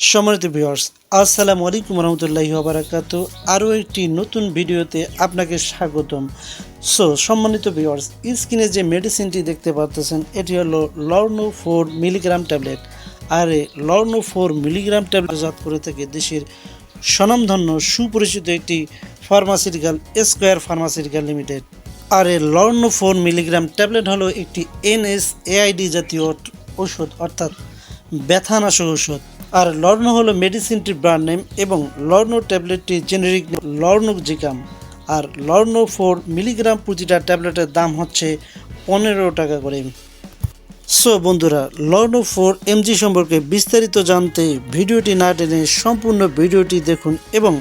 সম্মানিত ভিউয়ার্স আসসালামু আলাইকুম রহমতুল্লাহি ওবরাকাত আরও একটি নতুন ভিডিওতে আপনাকে স্বাগতম। সো সম্মানিত ভিউয়ার্স স্ক্রিনে যে মেডিসিনটি দেখতে পাচ্ছেন, এটি হলো লর্নো ফোর মিলিগ্রাম ট্যাবলেট। আর এই লর্নো ফোর মিলিগ্রাম ট্যাবলেট করে থাকে দেশের স্বনামধন্য সুপরিচিত একটি ফার্মাসিউটিক্যাল স্কোয়ার ফার্মাসিউটিক্যাল লিমিটেড আর এই লর্নো ফোর মিলিগ্রাম ট্যাবলেট হলো একটি এনএস এআইডি জাতীয় ওষুধ অর্থাৎ ব্যথানাশক ওষুধ আর লর্নো হলো মেডিসিনটির ব্র্যান্ড নেম এবং লর্নো ট্যাবলেটটি জেনেরিক লর্নো জিকাম আর লর্নো ফোর মিলিগ্রাম প্রতিটা ট্যাবলেটের দাম হচ্ছে পনেরো টাকা করে। সো বন্ধুরা, লর্নো ফোর এমজি সম্পর্কে বিস্তারিত জানতে ভিডিওটি না টেনে সম্পূর্ণ ভিডিওটি দেখুন এবং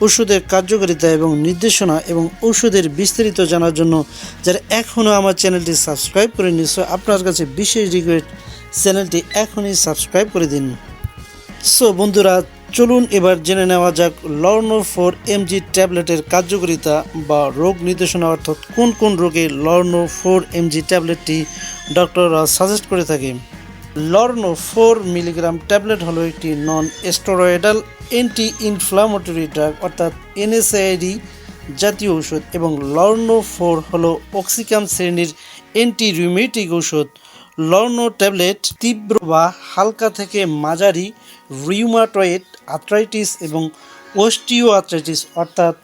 ওষুধের কার্যকারিতা এবং নির্দেশনা এবং ওষুধের বিস্তারিত জানার জন্য যারা এখনও আমার চ্যানেলটি সাবস্ক্রাইব করে নিশ্চয় আপনার কাছে বিশেষ রিকোয়েস্ট চ্যানেলটি এখনই সাবস্ক্রাইব করে দিন। সো বন্ধুরা, চলুন এবার জেনে নেওয়া যাক লর্নো ফোর এমজি ট্যাবলেটের কার্যকারিতা বা রোগ নির্দেশনা অর্থাৎ কোন কোন রোগে লর্নো ফোর এমজি ট্যাবলেটটি ডক্টররা সাজেস্ট করে থাকে। লর্নো ফোর মিলিগ্রাম ট্যাবলেট হলো একটি non steroidal anti inflammatory drug অর্থাৎ এনএসআইডি জাতীয় ঔষধ এবং লর্নো ফোর হলো অক্সিকাম শ্রেণির অ্যান্টি রিউমেটিক ঔষধ। লর্নো ট্যাবলেট, তীব্র বা হালকা থেকে মাঝারি রিউমাটয়েড আর্থ্রাইটিস এবং ওস্টিও আর্থ্রাইটিস অর্থাৎ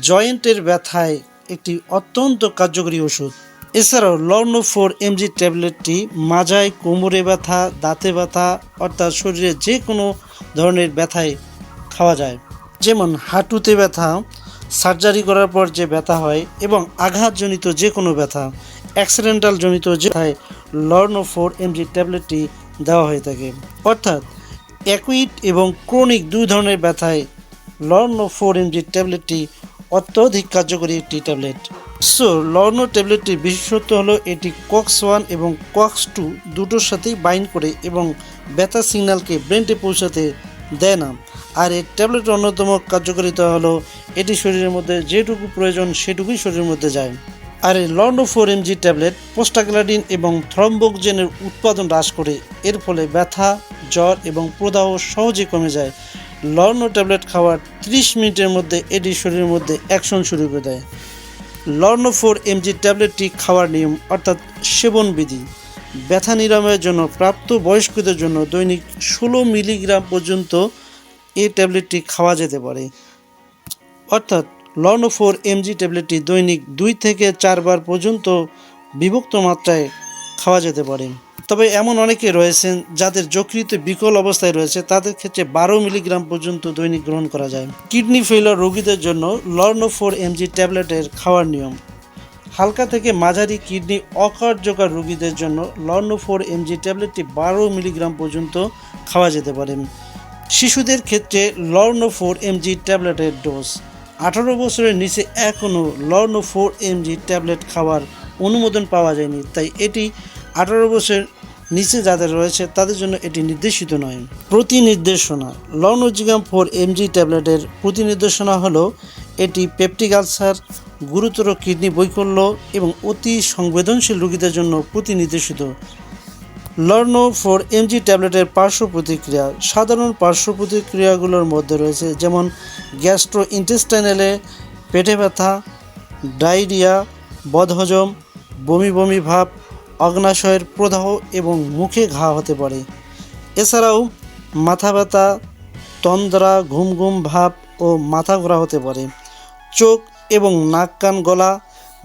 জয়েন্টের ব্যথায় একটি অত্যন্ত কার্যকরী ওষুধ। এছাড়াও লর্নো ফোর এমজি ট্যাবলেটটি মাজায় কোমরে ব্যথা, দাঁতে ব্যথা, অর্থাৎ শরীরে যে কোনো ধরনের ব্যথায় খাওয়া যায়। যেমন হাঁটুতে ব্যথা, সার্জারি করার পর যে ব্যথা হয় এবং আঘাতজনিত যে কোনো ব্যথা অ্যাক্সিডেন্টাল জনিত যে লর্নো ফোর এমজি ট্যাবলেটটি দেওয়া হয়ে থাকে। অর্থাৎ অ্যাকুইট এবং ক্রনিক দুই ধরনের ব্যথায় লর্নো ফোর এমজি ট্যাবলেটটি অত্যধিক কার্যকরী একটি ট্যাবলেট। সো, লর্নো ট্যাবলেটটির বিশেষত্ব হলো এটি কক্স ওয়ান এবং কক্স টু দুটোর সাথেই বাইন্ড করে এবং ব্যথা সিগন্যালকে ব্রেনটে পৌঁছাতে দেয় না। আর এই ট্যাবলেটের অন্যতম কার্যকারিতা হলো এটি শরীরের মধ্যে যেটুকু প্রয়োজন সেটুকুই শরীরের মধ্যে যায়। আর এই Lorno four mg tablet, prostaglandin এবং থ্রম্বোকজেনের উৎপাদন হ্রাস করে, এর ফলে ব্যথা, জ্বর এবং প্রদাহ সহজে কমে যায়। লর্নো ট্যাবলেট খাওয়ার 30 মিনিটের মধ্যে এটি শরীরের মধ্যে অ্যাকশন শুরু করে দেয়। লর্নো ফোর এমজি ট্যাবলেটটি খাওয়ার নিয়ম অর্থাৎ সেবন বিধি। ব্যথা নিরাময়ের জন্য প্রাপ্ত বয়স্কদের জন্য দৈনিক ষোলো মিলিগ্রাম পর্যন্ত এই ট্যাবলেটটি খাওয়া যেতে পারে। অর্থাৎ লর্নো ফোর এমজি ট্যাবলেটটি দৈনিক দুই থেকে চারবার পর্যন্ত বিভক্ত মাত্রায় খাওয়া যেতে পারে। তবে এমন অনেকে রয়েছেন যাদের যকৃত বিকল অবস্থায় রয়েছে, তাদের ক্ষেত্রে বারো মিলিগ্রাম পর্যন্ত দৈনিক গ্রহণ করা যায়। কিডনি ফেলার রোগীদের জন্য লর্নো ফোর এমজি ট্যাবলেটের খাওয়ার নিয়ম। হালকা থেকে মাঝারি কিডনি অকার্যকর রোগীদের জন্য লর্নো ফোর এমজি ট্যাবলেটটি বারো মিলিগ্রাম পর্যন্ত খাওয়া যেতে পারে। শিশুদের ক্ষেত্রে লর্নো ফোর এমজি ট্যাবলেটের ডোজ। আঠারো বছরের নিচে এখনও লর্নো ফোর এমজি ট্যাবলেট খাওয়ার অনুমোদন পাওয়া যায়নি, তাই এটি আঠারো বছরের নিচে যাদের রয়েছে তাদের জন্য এটি নির্দেশিত নয়। প্রতি নির্দেশনা লর্নোজিগাম ফোর এমজি ট্যাবলেটের প্রতি নির্দেশনা হলো, এটি পেপটিক আলসার, গুরুতর কিডনি বৈকল্য এবং অতি সংবেদনশীল রোগীদের জন্য প্রতি নির্দেশিত লর্নো ফোর এমজি ট্যাবলেটের পার্শ্ব প্রতিক্রিয়া। সাধারণ পার্শ্ব প্রতিক্রিয়াগুলোর মধ্যে রয়েছে, যেমন গ্যাস্ট্রো ইন্টেস্টাইনালে পেটে ব্যথা ডায়রিয়া বদহজম, বমি বমি ভাব, অগ্নাশয়ের প্রদাহ এবং মুখে ঘা হতে পারে। এছাড়াও মাথা ব্যথা, তন্দ্রা ঘুম ঘুম ভাব ও মাথা ঘোরা হতে পারে। চোখ এবং নাক, কান, গলা,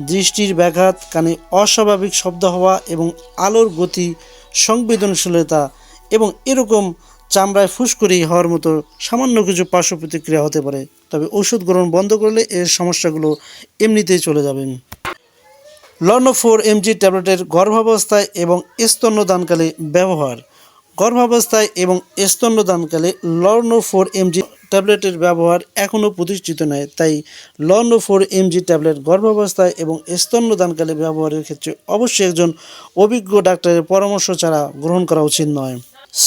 দৃষ্টির ব্যাঘাত, কানে অস্বাভাবিক শব্দ হওয়া এবং আলোর গতি সংবেদনশীলতা এবং এরকম চামড়ায় ফুসকুড়ি হওয়ার মতো সামান্য কিছু পার্শ্ব প্রতিক্রিয়া হতে পারে। তবে ওষুধ গ্রহণ বন্ধ করলে এর সমস্যাগুলো এমনিতেই চলে যাবেন লর্নো ফোর এমজি ট্যাবলেটের গর্ভাবস্থায় এবং স্তন্যদানকালে ব্যবহার। গর্ভাবস্থায় এবং স্তন্যদানকালে লর্নো ফোর এমজি ট্যাবলেটের ব্যবহার এখনও প্রতিষ্ঠিত নয়, তাই লর্নো ফোর এমজি ট্যাবলেট গর্ভাবস্থায় এবং স্তন্যদানকালে ব্যবহারের ক্ষেত্রে অবশ্যই একজন অভিজ্ঞ ডাক্তারের পরামর্শ ছাড়া গ্রহণ করা উচিত নয়।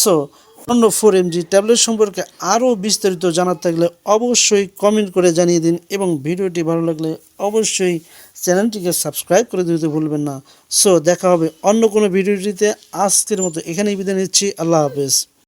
সো লন অন্য ফোর এমজি ট্যাবলেট সম্পর্কে আরও বিস্তারিত জানার থাকলে অবশ্যই কমেন্ট করে জানিয়ে দিন এবং ভিডিওটি ভালো লাগলে অবশ্যই চ্যানেলটিকে সাবস্ক্রাইব করে দিতে ভুলবেন না। সো, দেখা হবে অন্য কোনো ভিডিওটিতে। আজকের মতো এখানেই বিদায় নিচ্ছি। আল্লাহ হাফেজ।